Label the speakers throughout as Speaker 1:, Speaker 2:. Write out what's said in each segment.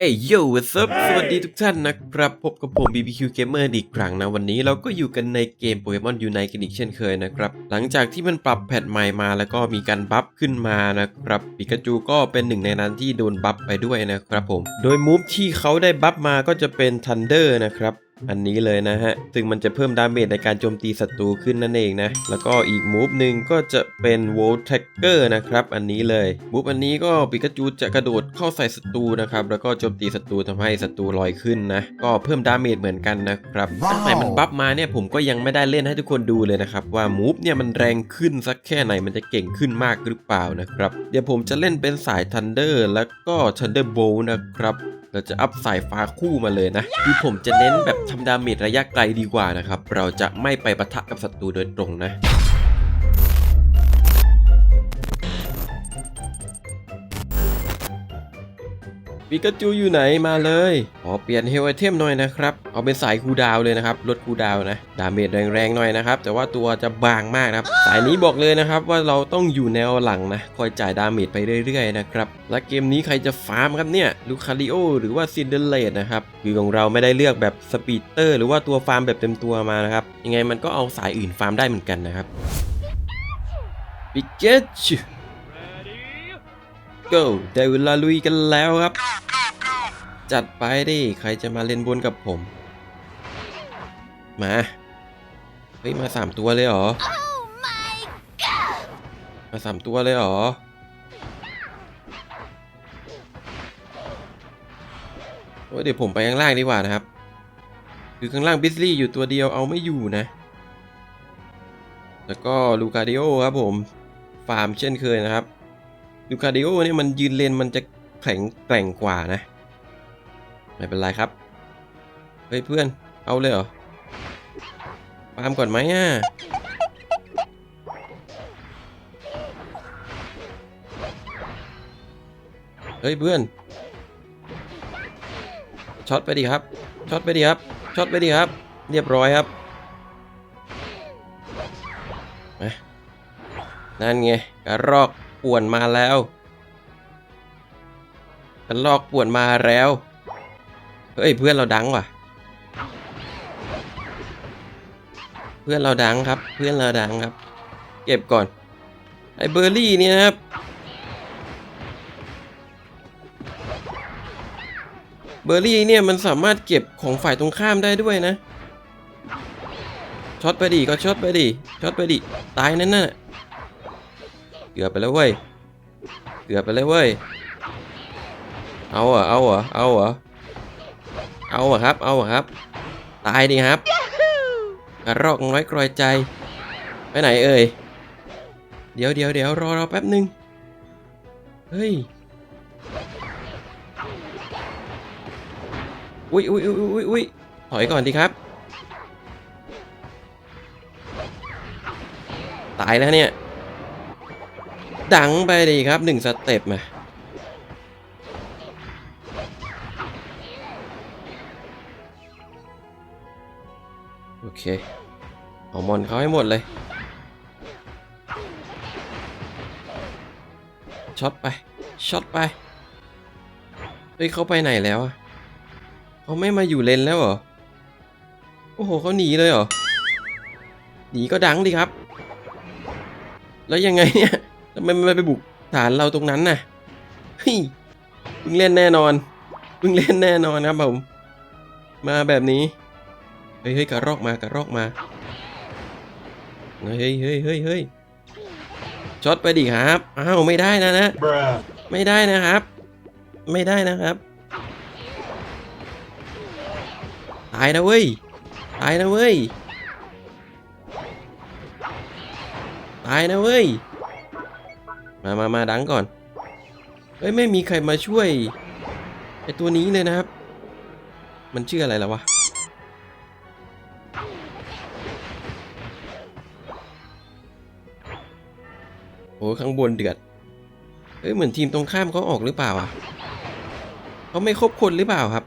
Speaker 1: เอ้ยโย่ what's up สวัสดีทุกท่านนะครับ พบกับผม BBQ Gamer อีกครั้งนะ วันนี้เราก็อยู่กันในเกม Pokemon Unite กันอีกเช่นเคยนะครับ หลังจากที่มันปรับแพทใหม่มาแล้วก็มีการบัฟขึ้นมานะครับปิกาจูก็เป็นหนึ่งในนั้นที่โดนบัฟไปด้วยนะครับผม โดยมูฟที่เขาได้บัฟมาก็จะเป็น Thunder นะครับ อันนี้เลยนะฮะ ซึ่งมันจะเพิ่มดาเมจในการโจมตีศัตรูขึ้นนั่นเองนะ แล้วก็อีกมูฟหนึ่งก็จะเป็น w o l t a c k e r นะครับ อันนี้เลย มูฟอันนี้ก็ปิกาจูจะกระโดดเข้าใส่ศัตรูนะครับ แล้วก็โจมตีศัตรูทำให้ศัตรูลอยขึ้นนะ ก็เพิ่มดาเมจเหมือนกันนะครับ ตั้งแต่มันบัฟมาเนี่ยผมก็ยังไม่ได้เล่นให้ทุกคนดูเลยนะครับ ว่ามูฟเนี่ยมันแรงขึ้นสักแค่ไหน มันจะเก่งขึ้นมากหรือเปล่านะครับ เดี๋ยวผมจะเล่นเป็นสาย Thunder แล้วก็ Thunderbolt นะครับ เราจะอัพสายฟ้าคู่มาเลยนะคือผมจะเน้นแบบทำดาเมจระยะไกลดีกว่านะครับ เราจะไม่ไปปะทะกับศัตรูโดยตรงนะ ปิกาจูอยู่ไหนมาเลยขอเปลี่ยนเฮลไอเทมหน่อยนะครับ เอาเป็นสายคูดาวเลยนะครับลดคูดาวน์นะ ดาเมจแรงๆหน่อยนะครับ แต่ว่าตัวจะบางมากนะครับ สายนี้บอกเลยนะครับว่าเราต้องอยู่แนวหลังนะ คอยจ่ายดาเมจไปเรื่อยๆนะครับ และเกมนี้ใครจะฟาร์มครับเนี่ยลูคาริโอหรือว่าซินเดเลตนะครับ คือของเราไม่ได้เลือกแบบสปีดเตอร์หรือว่าตัวฟาร์มแบบเต็มตัวมานะครับ ยังไงมันก็เอาสายอื่นฟาร์มได้เหมือนกันนะครับปิกาจู go ได้เวลาลุยกันแล้วครับ จัดไปดิ ใครจะมาเล่นบนกับผม มา เฮ้ย มาสามตัวเลยเหรอ มาสามตัวเลยเหรอ โอ้ยเดี๋ยวผมไปข้างล่างดีกว่านะครับ คือข้างล่างบิสลี่อยู่ตัวเดียวเอาไม่อยู่นะ แล้วก็ลูคาดิโอครับผม ฟาร์มเช่นเคยนะครับ ลูคาดิโอเนี่ยมันยืนเลนมันจะแข็งแกร่งกว่านะ ไม่เป็นไรครับ เฮ้ยเพื่อน เอาเลยเหรอฟาร์มก่อนไหมอะ เฮ้ยเพื่อน ช็อตไปดิครับ ช็อตไปดิครับ ช็อตไปดิครับ เรียบร้อยครับนั่นไงกระรอกป่วนมาแล้วกระรอกป่วนมาแล้ว เฮ้ยเพื่อนเราดังว่ะ เพื่อนเราดังครับ เพื่อนเราดังครับ เก็บก่อน ไอเบอร์รี่เนี่ยนะครับ เบอร์รี่เนี่ยมันสามารถเก็บของฝ่ายตรงข้ามได้ด้วยนะ ช็อตไปดิก็ช็อตไปดิ ช็อตไปดิ ตายนั่นน่ะ เกือบไปแล้วเว้ย เกือบไปแล้วเว้ย เอาเหรอเอาเหรอเอาเหรอ เอาเหรอครับ เอาเหรอครับ ตายดิครับกระรอกน้อยกรอยใจ ไปไหนเอ่ย เดี๋ยวเดี๋ยวเดี๋ยวรอรอแป๊บหนึ่งเฮ้ย อุ้ยอุ้ยอุ้ยอุ้ยอุ้ยถอยก่อนดีครับ ตายแล้วเนี่ย ดังไปดีครับหนึ่งสเต็ปมา โอเค เอามอนเขาให้หมดเลย ช็อตไป ช็อตไป เฮ้ยเขาไปไหนแล้วอะเขาไม่มาอยู่เลนแล้วเหรอ โอ้โหเขาหนีเลยเหรอ หนีก็ดังดิครับ แล้วยังไงเนี่ยทำไมมันไปบุกฐานเราตรงนั้นน่ะ เฮ้ยเพิ่งเล่นแน่นอนเพิ่งเล่นแน่นอนครับผม มาแบบนี้ ฮ้ยเฮ้ยกระรอกมากระรอกมาเฮ้ยเฮ้ยเฮ้ยเฮ้ยเฮ้ยช็อตไปดิครับอ้าวไม่ได้นะนะ
Speaker 2: Bruh.
Speaker 1: ไม่ได้นะครับ ไม่ได้นะครับตายนะเว้ยตายนะเว้ยตายนะเว้ยมามามาดังก่อนเฮ้ยไม่มีใครมาช่วยไอตัวนี้เลยนะครับ มันชื่ออะไรแล้ววะ โอ้ยข้างบนเดือด เอ้ยเหมือนทีมตรงข้ามเขาออกหรือเปล่าอะเขาไม่ครบคนหรือเปล่าครับ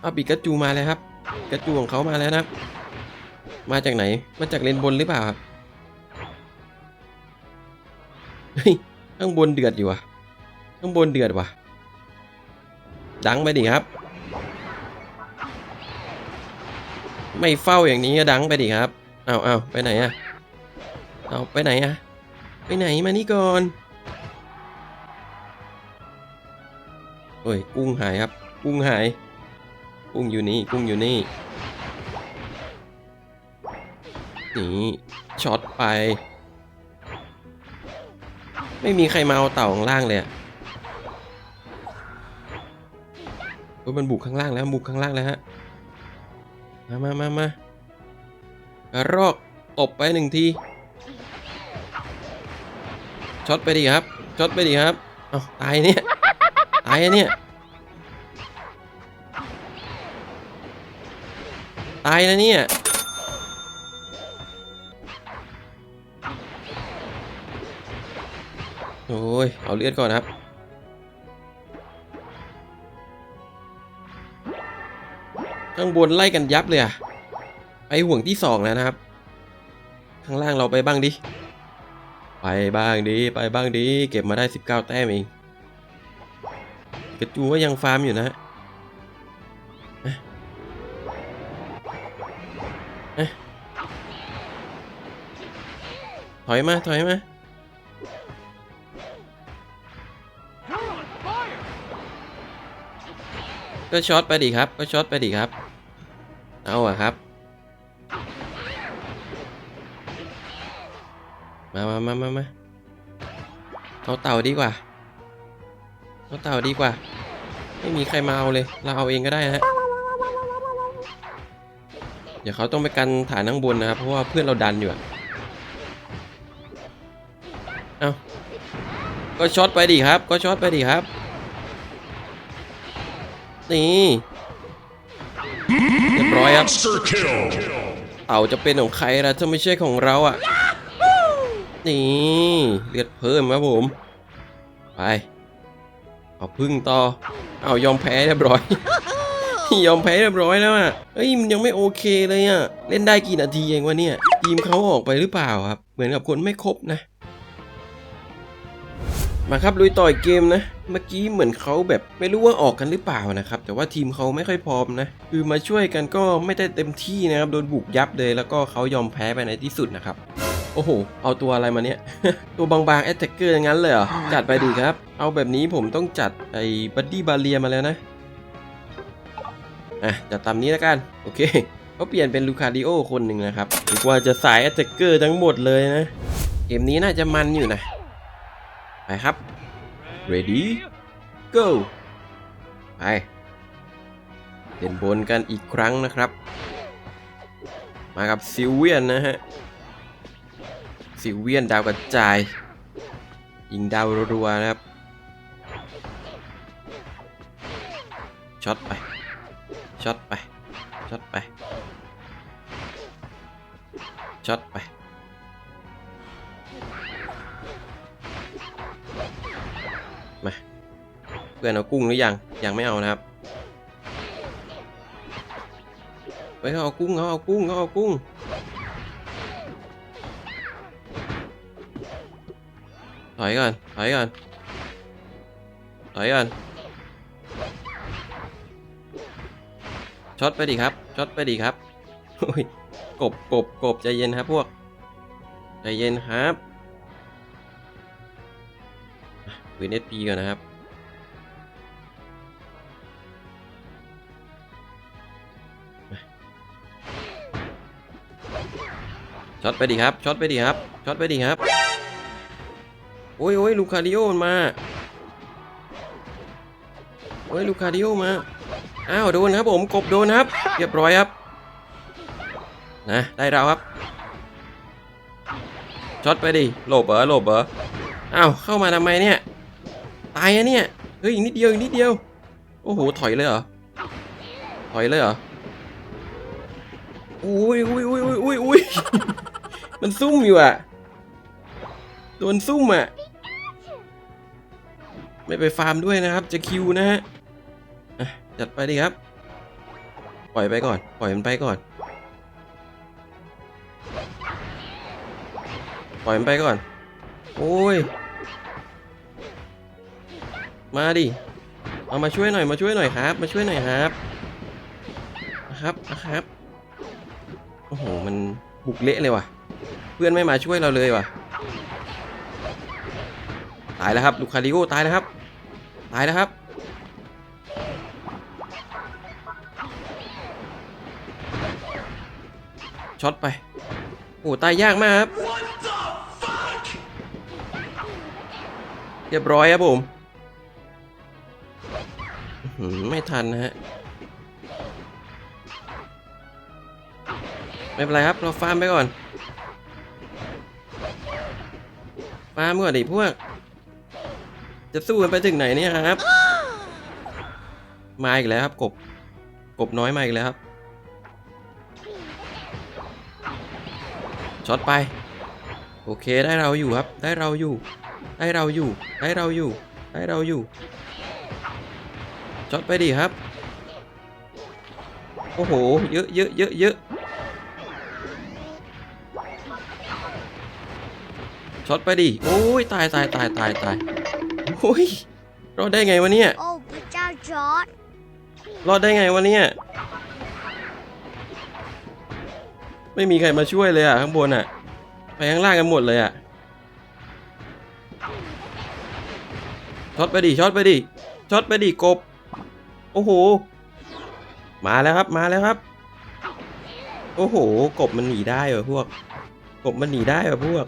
Speaker 1: เอาปิกาจูมาแล้วครับปิกาจูของเขามาแล้วนะครับ มาจากไหน มาจากเลนบนหรือเปล่าครับ เฮ้ย ข้างบนเดือดอยู่อะข้างบนเดือดว่ะดังไปดิครับ ไม่เฝ้าอย่างนี้ก็ดังไปดิครับ เอาเอาไปไหนอะ เอาไปไหนอะไปไหนมานี่ก่อนโอ้ยกุ้งหายครับ กุ้งหาย กุ้งอยู่นี่ กุ้งอยู่นี่นี่ช็อตไป ไม่มีใครมาเอาเต่าข้างล่างเลยอะโอ้ยมันบุกข้างล่างแล้วบุกข้างล่างแล้วฮะมามามามากระรอกตบไปหนึ่งที ช็อตไปดิครับช็อตไปดิครับเอาตายเนี่ยตายอะเนี่ยตายนะเนี่ยโอ้ยเอาเลือดก่อนครับข้างบนไล่กันยับเลยอะไปห่วงที่สองแล้วนะครับ ข้างล่างเราไปบ้างดิ ไปบ้างดิไปบ้างดิเก็บมาได้ 19 แต้มเองกระจูก็ยังฟาร์มอยู่นะเอ๊ะเอ๊ะถอยมา ถอยมา ก็ช็อตไปดิครับ ก็ช็อตไปดิครับ เอาอะครับ มามามามามาเอาเต่าดีกว่า เอาเต่าดีกว่า ไม่มีใครมาเอาเลย เราเอาเองก็ได้นะฮะ เดี๋ยวเขาต้องไปกันฐานข้างบนนะครับ เพราะว่าเพื่อนเราดันอยู่อะเอาก็ช็อตไปดิครับ ก็ช็อตไปดิครับ นี่เรียบร้อยครับ
Speaker 2: Monster kill!
Speaker 1: เต่าจะเป็นของใครล่ะถ้าไม่ใช่ของเราอะ นี่เลือดเพิ่มครับผม ไป เอาพึ่งต่อ เอายอมแพ้เรียบร้อย ยอมแพ้เรียบร้อยแล้วอะเฮ้ยมันยังไม่โอเคเลยอะ เล่นได้กี่นาทีเองวะเนี่ยทีมเขาออกไปหรือเปล่าครับ เหมือนกับคนไม่ครบนะ มาครับลุยต่ออีกเกมนะ เมื่อกี้เหมือนเขาแบบไม่รู้ว่าออกกันหรือเปล่านะครับ แต่ว่าทีมเขาไม่ค่อยพร้อมนะ คือมาช่วยกันก็ไม่ได้เต็มที่นะครับ โดนบุกยับเลย แล้วก็เขายอมแพ้ไปในที่สุดนะครับ โอ้โห เอาตัวอะไรมาเนี่ย ตัวบางๆแอตแทกเกอร์อย่างนั้นเลยเหรอ จัดไปดีครับ เอาแบบนี้ผมต้องจัดไอ้บัดดี้บาเลียมาแล้วนะ อะ จัดตามนี้แล้วกัน โอเคเขาเปลี่ยนเป็นลูคาดิโอคนหนึ่งนะครับดีกว่าจะสายแอตแทกเกอร์ทั้งหมดเลยนะ เกมนี้น่าจะมันอยู่นะ ไปครับ ready go ไปเล่นบนกันอีกครั้งนะครับ มากับซิลเวียนนะฮะ ซิเวียนดาวกระจาย ยิงดาวรัวๆนะครับ ช็อตไป ช็อตไป ช็อตไป ช็อตไป มา เพื่อนเอากุ้งหรือยัง ยังไม่เอานะครับ เฮ้ยเขาเอากุ้งเขาเอากุ้งเขาเอากุ้ง ถอยก่อน ถอยก่อน ถอยก่อน ช็อตไปดิครับ ช็อตไปดิครับโอ้ยกบกบกบใจเย็นครับพวก ใจเย็นครับปืนเอสพีก่อนนะครับ ช็อตไปดิครับ ช็อตไปดิครับ ช็อตไปดิครับ โอ้ยโอ้ยลูคาดิโอมันมาโอ้ยลูคาดิโอมา อ้าวโดนครับผมกบโดนครับ เรียบร้อยครับ นะได้เราครับ ช็อตไปดิหลบเหรอหลบเหรออ้าวเข้ามาทำไมเนี่ย ตายอะเนี่ย เฮ้ยอีกนิดเดียวอีกนิดเดียว โอ้โหถอยเลยเหรอ ถอยเลยเหรออุ้ยอุ้ยอุ้ยอุ้ยอุ้ยมันซุ่มอยู่อะ โดนซุ่มอะ ไม่ไปฟาร์มด้วยนะครับ จะคิวนะฮะจัดไปดิครับ ปล่อยไปก่อน ปล่อยมันไปก่อน ปล่อยมันไปก่อน โอ้ย มาดิ เอามาช่วยหน่อย มาช่วยหน่อยครับ มาช่วยหน่อยครับนะครับนะครับ โอ้โห มันบุกเละเลยว่ะ เพื่อนไม่มาช่วยเราเลยว่ะ ตายแล้วครับลูคาริโอตายแล้วครับ ตายแล้วครับ ช็อตไป โอ้ตายยากมากครับ เรียบร้อยครับผมไม่ทันนะฮะ ไม่เป็นไรครับ เราฟาร์มไปก่อน ฟาร์มก่อนดิพวก จะสู้กันไปถึงไหนเนี่ยครับ มาอีกแล้วครับกบ กบน้อยมาอีกแล้วครับ ช็อตไป โอเคได้เราอยู่ครับ ได้เราอยู่ ได้เราอยู่ ได้เราอยู่ ได้เราอยู่ ช็อตไปดิครับ โอ้โห เยอะเยอะเยอะเยอะช็อตไปดิ โอ้ยตายตายตายตายตาย โอ้ยรอดได้ไงวะเนี่ย
Speaker 2: โอ้พระเจ้าจอร์ด
Speaker 1: รอดได้ไงวะเนี่ย ไม่มีใครมาช่วยเลยอะข้างบนอะ ไปข้างล่างกันหมดเลยอะ ช็อตไปดิ ช็อตไปดิ ช็อตไปดิกบ โอ้โห มาแล้วครับ มาแล้วครับ โอ้โห กบมันหนีได้เหรอพวก กบมันหนีได้เหรอพวก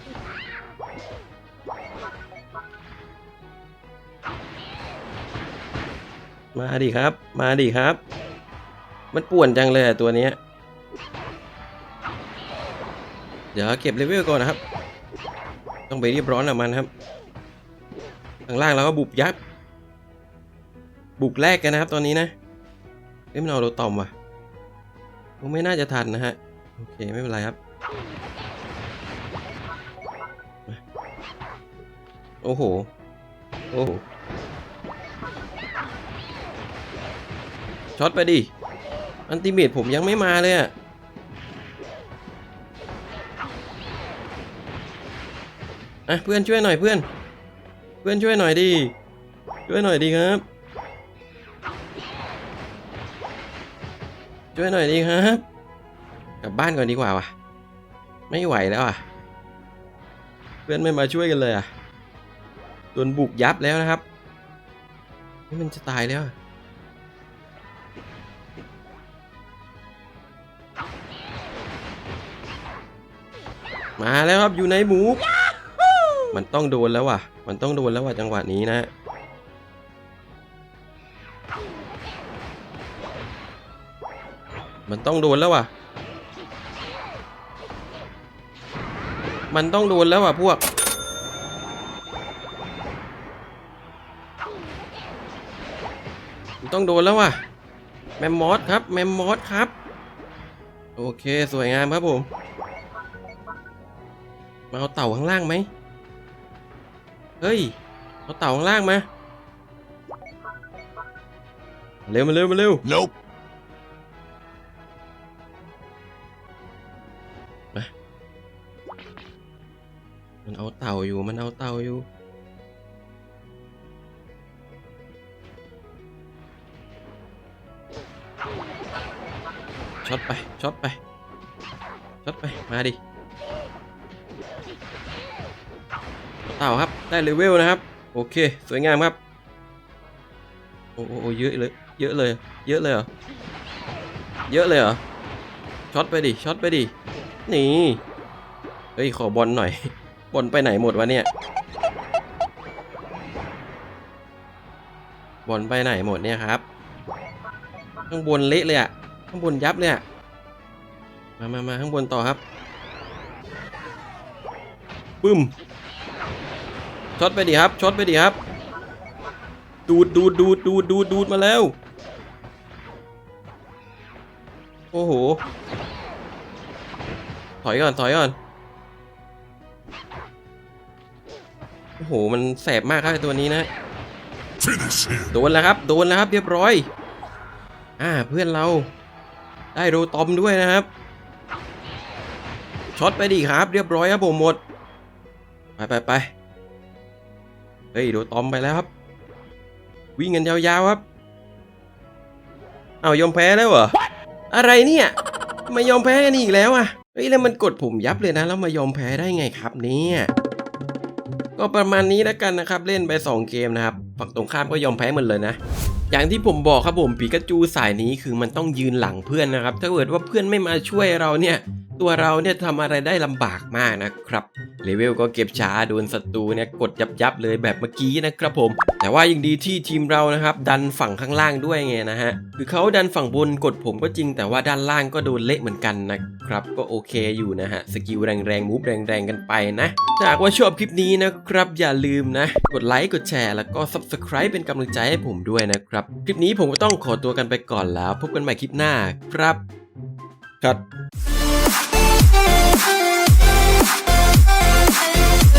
Speaker 1: มาดิครับ มาดิครับ มันป่วนจังเลยตัวนี้ เดี๋ยวเก็บเลเวลก่อนนะครับ ต้องไปรีบร้อนกับมันครับข้างล่างเราก็บุบยับ บุกแรกกันนะครับตอนนี้นะเอ้ยมันเอาโรตอมว่ะผมไม่น่าจะทันนะฮะ โอเคไม่เป็นไรครับ โอ้โห โอ้โห ช็อตไปดิ อันติเมตผมยังไม่มาเลยอะอะเพื่อนช่วยหน่อยเพื่อน เพื่อนช่วยหน่อยดิช่วยหน่อยดีครับ ช่วยหน่อยดีครับ กลับบ้านก่อนดีกว่าวะไม่ไหวแล้วอะ เพื่อนไม่มาช่วยกันเลยอะโดนบุกยับแล้วนะครับ นี่มันจะตายแล้ว มาแล้วครับอยู่ในหมู มันต้องโดนแล้วว่ะ มันต้องโดนแล้วว่ะจังหวะนี้นะ มันต้องโดนแล้วว่ะ มันต้องโดนแล้วว่ะพวก มันต้องโดนแล้วว่ะ แมมมอสครับ แมมมอสครับ โอเค สวยงามครับผม มาเอาเต่าข้างล่างไหมเฮ้ยเอาเต่าข้างล่างมาเร็วมาเร็วมาเร็ว
Speaker 3: Nope.
Speaker 1: มันเอาเต่าอยู่มันเอาเต่าอยู่ช็อตไปช็อตไปช็อตไปมาดิ เต่าครับ ได้เลเวลนะครับ โอเค สวยงามครับ โอ้โหเยอะเลย เยอะเลย เยอะเลยเหรอ เยอะเลยเหรอ ช็อตไปดิ ช็อตไปดิ นี่ เฮ้ย ขอบอลหน่อย บอลไปไหนหมดวะเนี่ย บอลไปไหนหมดเนี่ยครับ ข้างบนเละเลยอะข้างบนยับเลยอะมามามาข้างบนต่อครับ ปึ้ม ช็อตไปดิครับช็อตไปดิครับ ดูดดูดดูดดูดดูดดูดมาแล้ว โอ้โห ถอยก่อนถอยก่อน โอ้โห มันแสบมากครับไอ้ตัวนี้นะ
Speaker 3: Finish him.
Speaker 1: โดนแล้วครับ โดนแล้วครับ เรียบร้อย อ่า เพื่อนเรา ได้โรตอมด้วยนะครับ ช็อตไปดิครับ เรียบร้อยครับผมหมด ไปไปไป เฮ้ยโรตอมไปแล้วครับ วิ่งกันยาวๆครับ เอายอมแพ้แล้วเหรอ อะไรเนี่ยทำไมายอมแพ้กันอีกแล้วอะ เฮ้ยแล้วมันกดผมยับเลยนะ แล้วมายอมแพ้ได้ไงครับเนี่ยก็ประมาณนี้แล้วกันนะครับ เล่นไป 2 เกมนะครับ ฝั่งตรงข้ามก็ยอมแพ้หมดเลยนะ อย่างที่ผมบอกครับผมปีกาจูสายนี้คือมันต้องยืนหลังเพื่อนนะครับ ถ้าเกิดว่าเพื่อนไม่มาช่วยเราเนี่ย ตัวเราเนี่ยทำอะไรได้ลำบากมากนะครับ เลเวลก็เก็บช้าโดนศัตรูเนี่ยกดยับยับเลยแบบเมื่อกี้นะครับผม แต่ว่ายังดีที่ทีมเรานะครับดันฝั่งข้างล่างด้วยไงนะฮะคือเขาดันฝั่งบนกดผมก็จริง แต่ว่าด้านล่างก็โดนเละเหมือนกันนะครับก็โอเคอยู่นะฮะสกิลแรงๆมูฟแรงๆกันไปนะถ้าหากว่าชอบคลิปนี้นะครับอย่าลืมนะกดไลค์กดแชร์แล้วก็ Subscribe เป็นกำลังใจให้ผมด้วยนะครับ คลิปนี้ผมก็ต้องขอตัวกันไปก่อนแล้ว พบกันใหม่คลิปหน้าครับครับ Hello.